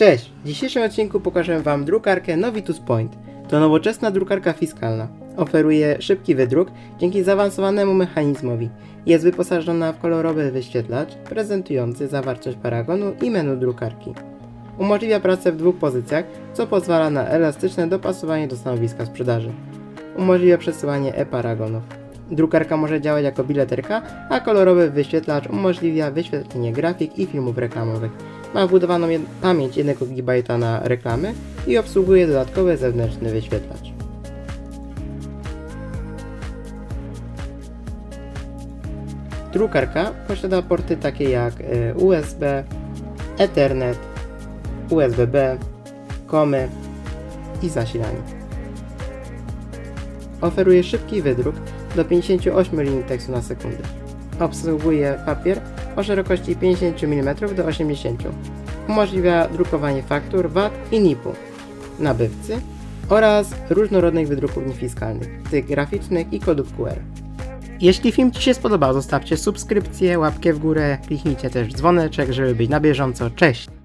Cześć! W dzisiejszym odcinku pokażę Wam drukarkę Novitus Point. To nowoczesna drukarka fiskalna. Oferuje szybki wydruk dzięki zaawansowanemu mechanizmowi. Jest wyposażona w kolorowy wyświetlacz prezentujący zawartość paragonu i menu drukarki. Umożliwia pracę w dwóch pozycjach, co pozwala na elastyczne dopasowanie do stanowiska sprzedaży. Umożliwia przesyłanie e-paragonów. Drukarka może działać jako bileterka, a kolorowy wyświetlacz umożliwia wyświetlenie grafik i filmów reklamowych. Ma wbudowaną jed- pamięć 1 GB na reklamy i obsługuje dodatkowy zewnętrzny wyświetlacz. Drukarka posiada porty takie jak e, USB, Ethernet, USB-B, komy i zasilanie. Oferuje szybki wydruk do 58 linii tekstu na sekundę. Obsługuje papier o szerokości 50 mm do 80 Umożliwia drukowanie faktur VAT i NIP-u, nabywcy oraz różnorodnych wydrukowni fiskalnych, tych graficznych i kodów QR. Jeśli film Ci się spodobał, zostawcie subskrypcję, łapkę w górę, kliknijcie też dzwoneczek, żeby być na bieżąco. Cześć!